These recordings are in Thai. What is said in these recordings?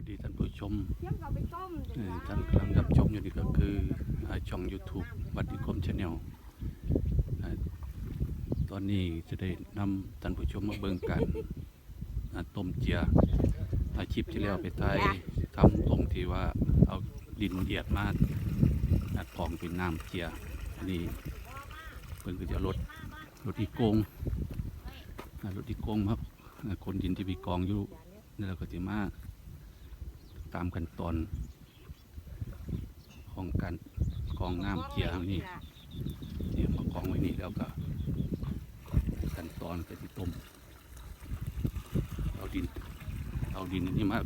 วัสดีท่านผู้ชมเทียมเอาไปต้มเอ่อท่านกำลังรับชมอยู่นี่ก็คืออ่าช่อง YouTube วัดนิคมชาแนลตอนนี้จะได้นำท่านผู้ชมมาเบิ่งกันอ่าต้มเจียอาชีพที่แล้วไปไทยทำตรงที่ว่าเอาดินเดียดมาอัดกองเป็นน้ำเจียอันนี้เพิ่นก็จะลดลดอีกโกงอ่ารถอีกโกงครับอ่าคนดินที่มีกองอยู่นี่เราก็จะมา ตามขั้นตอนของการกรองน้ำเจียนี่นี่มากรองไว้นี่แล้วก็ขั้นตอนก็จะต้มเอาดิน เอาดินอันนี้มา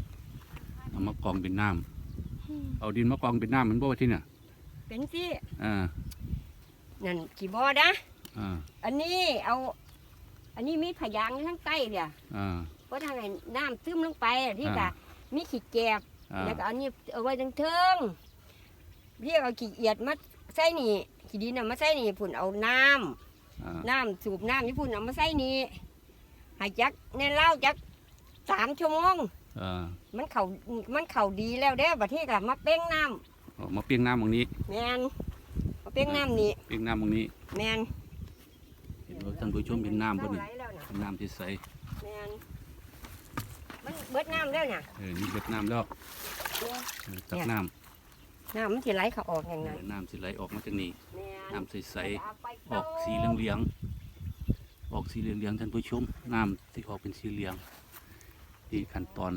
เอามากรองเป็นน้ำเอาดินมากรองเป็นน้ำมันบ่ว่าที่เนี่ยเป็นสิอ่านั่นกี่บ่อนะอ่าอันนี้เอา อันนี้มีพยางอยู่ทั้งใต้เนี่ยอ่าเพราะทางไหนน้ำซึมลงไปที่อ่ากะมีขี้แกบ อ่า แล้วก็อันนี้เอาไว้ทั้งเทิงเรียกเอาขี้เอียดมาใส่นี่ขี้ดินเอามาใส่นี่พุ่นเอาน้ำอ่าน้ำสูบน้ำนี่พุ่นเอามาใส่นี่ใหาจักในเหล้าจักสามชั่วโมง อ่ามันเข่ามันเข่าดีแล้วเด้อบัดที่กะมาเป้งน้เอามาเปียงน้ำตรงนี้ำแมนมาเป้งน้ำนี่เปียงน้ำตรงนี้แมนเห็นว่าท่านผู้ชมเห็นน้ำบ่นี่ไหลแล้วน่ะเป็นน้ำที่ใสแมนมัน เบิดน้ำแล้วน่ะเออนี่เบ็ดน้ำแล้วเออตักน้น้ำมันสิไหลเขาออกอย่างำนั้นเออน้ำสิไหลออกมาจากนี้แม่นน้ำใสๆออกสีเหลืองๆออกสีเหลืองๆท่านผู้ชมน้ำที่ออกเป็นสีเหลืองนี่ขั้นตอน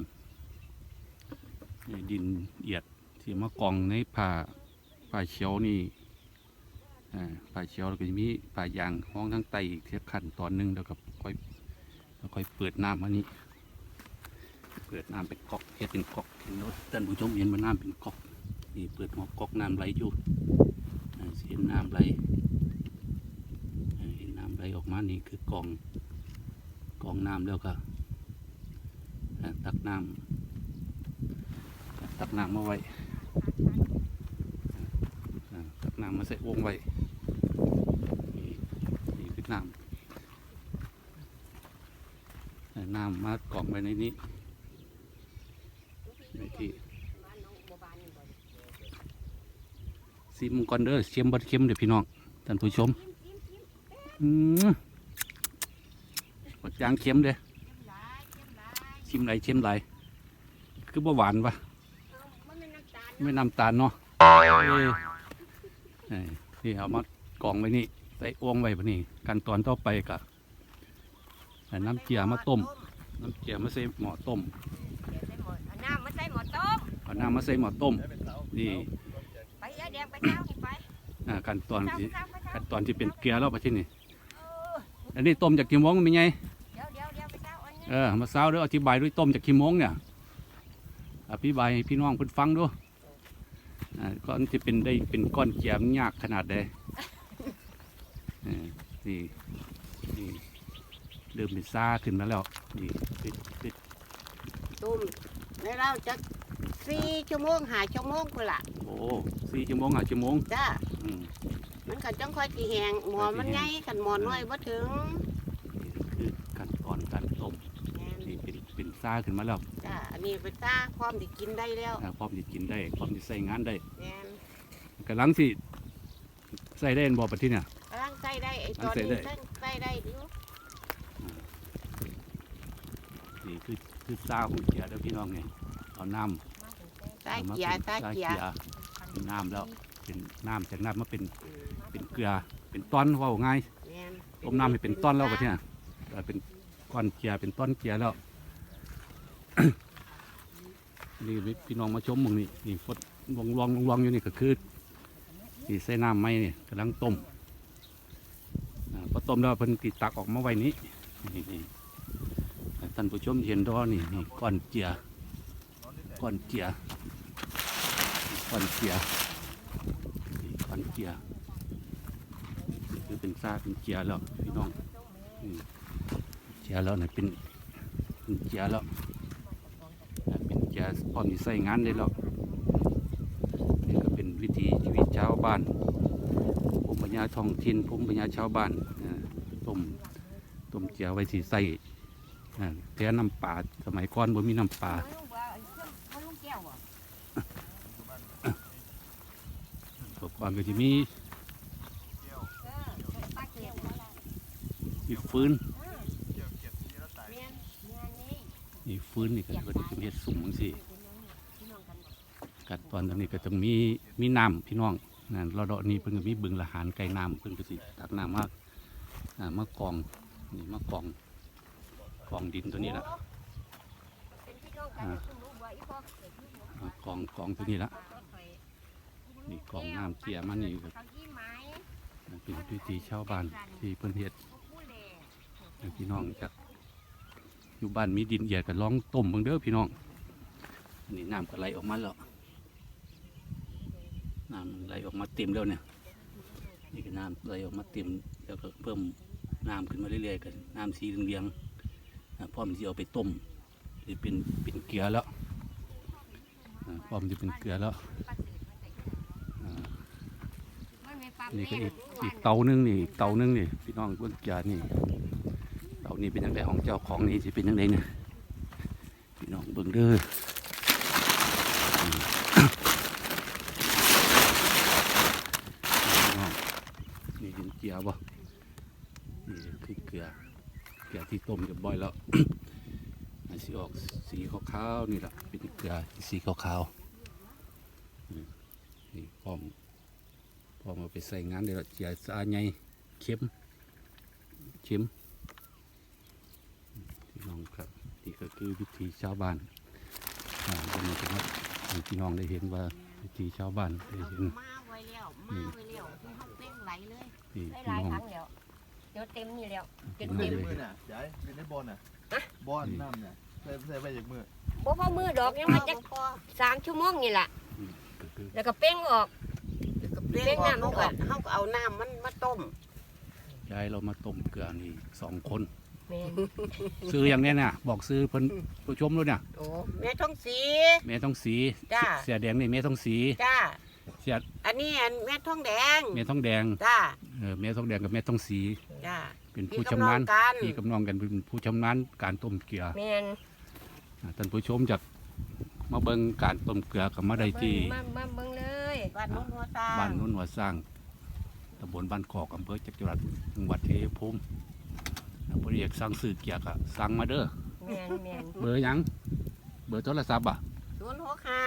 นี่ดินเอียดที่มากองในผ่าผ่าเชียวนี่อ่าผ่าเชียวแล้วก็จะมีผ่ายางห้องทั้งไตอีกเทียขั้นตอนหนึงแล้วก็ค่อยแล้วค่อยเปิดน้ำอันนี้ เปิดน้ำเป็นก๊อกเฮ็ดเป็นก๊อกเห็นแล้วท่านผู้ชมเห็นว่าน้ำเป็นก๊อกนี่เปิดหัวก๊อกน้ำไหลอยู่เห็นน้ำไหลเห็นน้ำไหลออกมานี่คือกองกองน้ำแล้วก็ตักน้ำตักน้ำมาไว้ตักน้ำมาใส่โอ่งไว้นี่คือน้ำน้ำมากองไว้ในนี้ที่ ซิมก่อนเด้อเชียมบัดเค็มเดี๋ยวพี่น้องท่านผู้ชมอืมหมดยางเค็มเด้ชิมไหลชิมไหลคือบ่หวานปะมันเป็นน้ำตาลไม่น้ำตาลเนาะเอ้ยเอ้ยนี่เอามากองไว้นี่ใส่อ้วงไว้ปะนี่ขั้นตอนต่อไปกะน้ำเจียมาต้ม น้ำเจียมาใส่หม้อต้มเอาน้ำมาใส่หม้อต้มเอาน้ำมาใส่หม้อต้มนี่ อ่าขั้นตอนเจ้าที่เจ้าไปเจ้าขั้นตอนที่เป็นเกลือแล้วปะที่นี่เอออันนี้ต้มจากกี่โมงมีไงเดี๋ยวเดี๋ยวเดี๋ยวไปเจ้าอันนี้เออมาเช้าเด้ออธิบายด้วยต้มจากขี้โมงเนี่ยอธิบายให้พี่น้องเพิ่นฟังดูอ่าก้อนที่เป็นได้เป็นก้อนแกมยากขนาดใดเออนี่นี่เริ่มเป็นซ่าขึ้นมาแล้วนี่ปิดปิดต้มในเราจะสี่ชั่วโมงหาชั่วโมงกูนละโอ้ สี่ชั่วโมงห้าชั่วโมงจ้าอืมมันก็จังค่อยสีแหงหมอมันไงกันหมอน้อยบ่ถึงนี่คือขั้นตอนการต้มแม่นนี่เป็นเป็นซ่าขึ้นมาแล้วจ้าอันนี้เป็นตาพร้อมที่กินได้แล้วอ่าพร้อมที่กินได้พร้อมที่ใส่งานได้แม่นกำลังสิใส่ได้บ่ปะที่เนี่ย กำลังใส่ได้ไอ้ตอนใส่นี้ได้ใส่ใส่ได้อยู่นี่คือคือซาของเกียร์เด้อพี่น้องไงเอาน้ำใส่เกียร์ใส่เกียร์ เป็นน้ำแล้ว เป็นน้ำจากน้ำมาเป็นเป็นเกลือเป็นต้อนเว่าง่ายแม่นต้มน้ำให้เป็นต้อนแล้วก็เนี่ยแต่เป็นก้อนเกลือเป็นต้อนเกลือแล้วนี่พี่น้องมาชมมึงนี่นี่ฟดลวงลวงลวงลวงอยู่นี่ก็คือนี่ใส่น้ำไหมนี่กำลังต้มอ่าพอต้มแล้วเพิ่นติดตักออกมาไว้นี้นี่นี่ให้ท่านผู้ชมเห็นดอนี่นี่ก้อนเกลือก้อนเกลื อก้อนเกลือนี่ก้อนเกลือนี่คือเป็นซากเป็นเกลือแล้วพี่น้องเกลือแล้วนี่เป็นเป็นเกลือแล้วเป็นแกพร้อมที่ใส่งานได้แล้วนี่ก็เป็นวิถีชีวิตชาวบ้านภูมิปัญญาท้องถิ่นภูมิปัญญาชาวบ้านต้มต้มเจียวไว้สีใส่อ่าแท้น้ำปลาสมัยก่อนบ่มีน้ำปลา เอาลุงว่าเอาเครื่องเอาลุง ก่อนก็จะมีเออปลาเก็ดน่มีฟืนมียนมีฟืนนี่ก็ก็จะเฮ็ดสุ่มจังซี่พี่น้องกันบ่กัดตอนนี้ก็ต้องมีมีน้ำพี่น้องนั่นเราดอกนี้เพิ่นก็มีบึงละหารไก่น้ำเพิ่นก็สิตักน้ำมาอ่ามากองนี่มากองกองดินตัวนี้ละเป็นพี่น้องกันคุณรู้บ่อีพ่อเกิดลูกบ่อ่ากองกองตัวนี้ละ นี่กองน้ำเกี่ยมันนี่ก็เขายี่เป็นพิธีชาวบ้านที่เพิ่นเฮ็ดพี่น้องจากอยู่บ้านมีดินเหยียดก็ลองต้มเบิ่งเด้อพี่น้องนี่น้ำก็ไหลออกมาแล้วน้ำไหลออกมาเต็มแล้วเนี่ยนี่ก็น้ำไหลออกมาเต็มแล้วก็เพิ่มน้ำขึ้นมาเรื่อยๆกันน้ำสีเหลืองๆพร้อมที่เอาไปต้มจะเป็นเป็นเกลือแล้วพร้อมจะเป็นเกลือแล้วอ่า นี่ก็อีกอีกเตานึงนี่อีกเตานึงนี่พี่น้องเบิ่งจานี่เตานี่เป็นยังไงของเจ้าของนี่สิเป็นยังไงเนี่ยพี่น้องเบิ่งเด้อนี่เห็นเกลือบ่นี่คือเกลือเกลือที่ต้มเรียบร้อยแล้วมันสิออกสีขาวๆนี่แหละเป็นเกลือสีขาวๆนี่พร้อม อมาไปใส่งานเดี๋ยวเจียสะอาดไงเข้มเข้มพี่น้องครับนี่ก็คือวิธีชาวบ้านอ่าวันนี้ผมว่าให้พี่น้องได้เห็นว่าวิธีชาวบ้านได้เอาเห็น มาไว้แล้วมาไว้แล้วที่ห้องเต้งไหลเลยนี่ได้หพี่ลายน้อง ครั้งแล้วเดี๋ยวเต็มนี่แล้วพี่เต็มน้องเต็มได้มืเห็อนน่ะยายเป็นในบอลน่ะฮะบอลน้ำเนี่ยใส่ใส่ไปจากมือบ่พอมือดอกยังมาจักพอสามชั่วโมงนี่แหละก็คือแล้วก็เป้งออก เดี๋ยวกับเลี้ยเลี้ยงงน้ำน้ำเขาก่ก็อนเขาก็เอาน้ำมันมาต้มยายเรามาต้มเกลือนี่สองคน แม่นซื้ออย่างเนี้ยน่ะ บอกซื้อเพิ่นผู้ชมด้วยเนี่ยโอ้แม่ท้องสี แม่ต้องสี จ้า เสียแดงนี่แม่ต้องสี จ้า เสียอันนี้อันแม่ท้องแดง แม่ต้องแดงจ้า เออแม่ต้องแดงกับแม่ต้องสี จ้า เป็นพี่ผู้กำชำลันาญงกัน พี่กำนองกันเป็นผู้ชำนาญการต้มเกลือแม่นอ่าท่านผู้ชมจากมาเบิ่งการต้มเกลือกับมาได้ที่มามาเบิ่งเลย บ้านโน้นหัวตาบ้านนุ่นหัวสร้างตำบลบ้านขอกอำเภอจักรวรรดิจังหวัดชัยภูมิอ่าผู้เรียกสั่งซื้อเกลือก็สั่งมาเด้อแม่นแม่นเบอร์หยัง เบอร์โทรศัพท์อะศูนย์หกห้า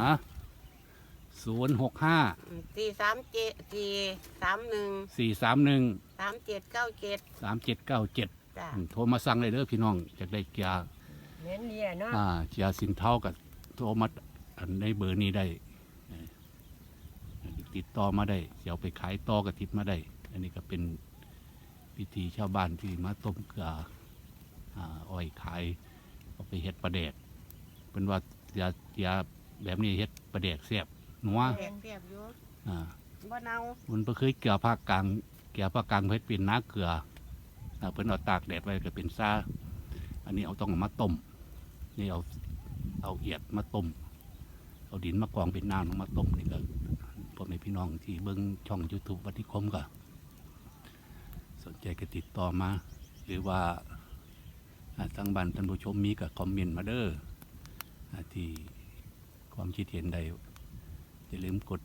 ฮะศูนย์หกห้าสี่สามเจ็ดสี่สามหนึ่งสี่สามหนึ่งสามเจ็ดเก้าเจ็ดสามเจ็ดเก้าเจ็ดจ้าโทรมาสั่งเลยเด้อพี่น้องจากได้เกลือแม่นเลียเนาะอ่าเกลือสินเท่ากับโทรมาอันในเบอร์นี้ได้เอ่อ ติดต่อมาได้เดี๋ยวไปขายต่อกับทิศมาได้ อันนี้ก็เป็นพิธีชาวบ้านที่มาต้มเกลืออ่าอ้อยขายเอาไปเฮ็ดปลาแดกเป็นว่ายายาแบบนี้เฮ็ดปลาแดกแซ่บนัวแซ่บแซ่บอยู่อ่าบ่เนามันบ่เคยเกลือภาคกลางเกลือภาคกลางเพิ่นเป็นน้าเกลืออ่าเพิ่นเอาตากแดดไว้ก็เป็นซ่าอันนี้เอาต้องเอามาต้มนี่เอาเอาเอียดมาต้มเอาดินมากองเป็นน้ำลงมาต้มนี่ก็ พ่อแม่พี่น้องที่เบิ่งช่อง YouTube วัดที่คมก็สนใจก็ติดต่อมา หรือว่าทางบ้านท่านผู้ชมมีก็คอมเมนต์มาเด้อที่ความคิดเห็นใดอย่าลืมกด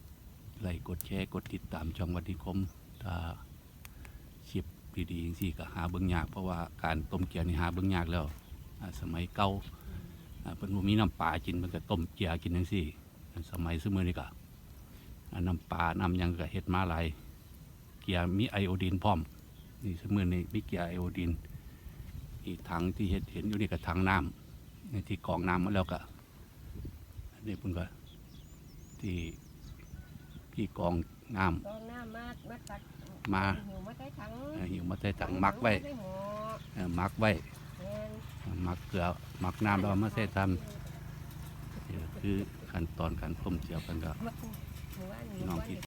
ไลค์กดแชร์กดติดตามช่องวัดที่คมถ้าคลิปดีๆจังซี่ก็หาเบิ่งยากเพราะว่าการต้มเกี๊ยวนี่หาเบิ่งยากแล้วสมัยเก่าเพิ่นบ่มีน้ำปลากินเพิ่นก็ต้มเกี๊ยวกินจังซี่อันสมัยซุมื้อนี้ก็ น้ำปลาน้ำหยังก็เฮ็ดมาหลายเกี๊ยวมีไอโอดีนพร้อม นี่ซุมื้อนี้มีเกี๊ยวไอโอดีนอีกถังที่เฮ็ดเห็นอยู่นี่ก็ถังน้ำนี่ที่กรองน้ำมาแล้วก็อันนี้เพิ่นก็ที่ที่กองน้ตอนหน้ามามาตัดำมาหิวมาใส่ถังเอ่อหิวมาใส่ถังมักไว้ใส่หม้อเอ่อมักไว้แม่นมักเกลือมักน้ำแล้วเอามาใส่ทำนี่คือขั้นตอนการต้มเจียวกันก็มาหมู่บ้าน พี่น้องที่